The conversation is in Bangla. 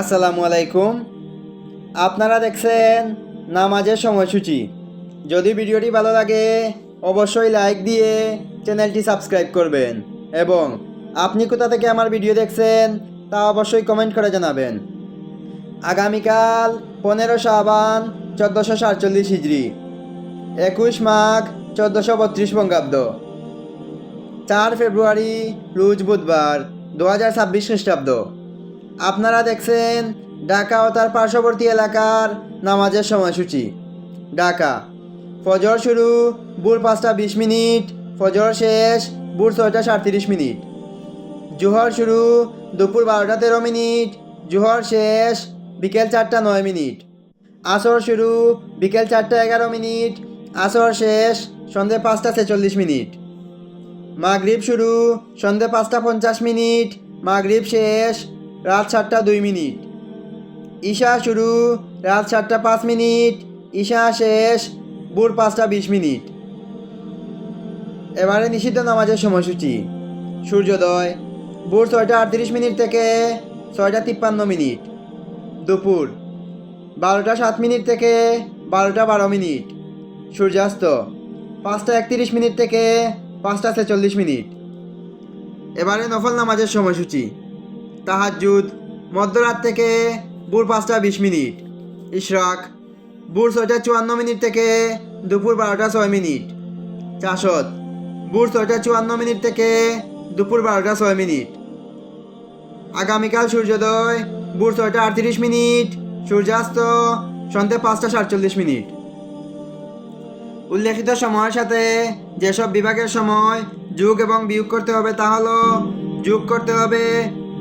আসসালামু আলাইকুম। আপনারা দেখছেন নামাজের সময়সূচি। যদি ভিডিওটি ভালো লাগে, অবশ্যই লাইক দিয়ে চ্যানেলটি সাবস্ক্রাইব করবেন এবং আপনি কোথা থেকে আমার ভিডিও দেখছেন, তা অবশ্যই কমেন্ট করে জানাবেন। আগামীকাল পনেরো শাবান চোদ্দোশো সাতচল্লিশ হিজড়ি একুশ মাঘ চোদ্দোশো বত্রিশ বঙ্গাব্দ। চার ফেব্রুয়ারি রোজ বুধবার, দু হাজার ছাব্বিশ খ্রিস্টাব্দ। আপনারা দেখছেন ঢাকা ও তার পার্শ্ববর্তী এলাকার নামাজের সময়সূচি। ঢাকা। ফজর শুরু, ভোর পাঁচটা বিশ মিনিট, ফজর শেষ, ভোর ছয়টা সাতত্রিশ মিনিট। জোহর শুরু, দুপুর বারোটা তেরো মিনিট, জোহর শেষ, বিকেল চারটা নয় মিনিট। আসর শুরু, বিকেল চারটা এগারো মিনিট, আসর শেষ, সন্ধে পাঁচটা ছেচল্লিশ মিনিট। মাগরীব শুরু, সন্ধে পাঁচটা পঞ্চাশ মিনিট, মাগরিব শেষ রাত সাতটা দুই মিনিট। ঈশা শুরু, রাত সাতটা পাঁচ মিনিট। ঈশা শেষ, ভোর পাঁচটা বিশ মিনিট। এবারে নিষিদ্ধ নামাজের সময়সূচি। সূর্যোদয়, ভোর ছয়টা আটত্রিশ মিনিট থেকে ছয়টা তিপ্পান্ন মিনিট। দুপুর, বারোটা সাত মিনিট থেকে বারোটা বারো মিনিট। সূর্যাস্ত, পাঁচটা একত্রিশ মিনিট থেকে পাঁচটা ছেচল্লিশ মিনিট। এবারে নফল নামাজের সময়সূচি। তাহাজুদ মধ্যরাত থেকে ভোর পাঁচটা বিশ মিনিট। ইশরাক, ভোর ছয়টা চুয়ান্ন মিনিট থেকে দুপুর বারোটা ছয় মিনিট। চাষত, ভোর ছয়টা চুয়ান্ন মিনিট থেকে দুপুর বারোটা ছয় মিনিট। আগামীকাল সূর্যোদয়, ভোর ছয়টা আটত্রিশ মিনিট, সূর্যাস্ত সন্ধ্যে পাঁচটা সাতচল্লিশ মিনিট। উল্লেখিত সময়ের সাথে যেসব বিভাগের সময় যোগ এবং বিয়োগ করতে হবে তা হলো, যোগ করতে হবে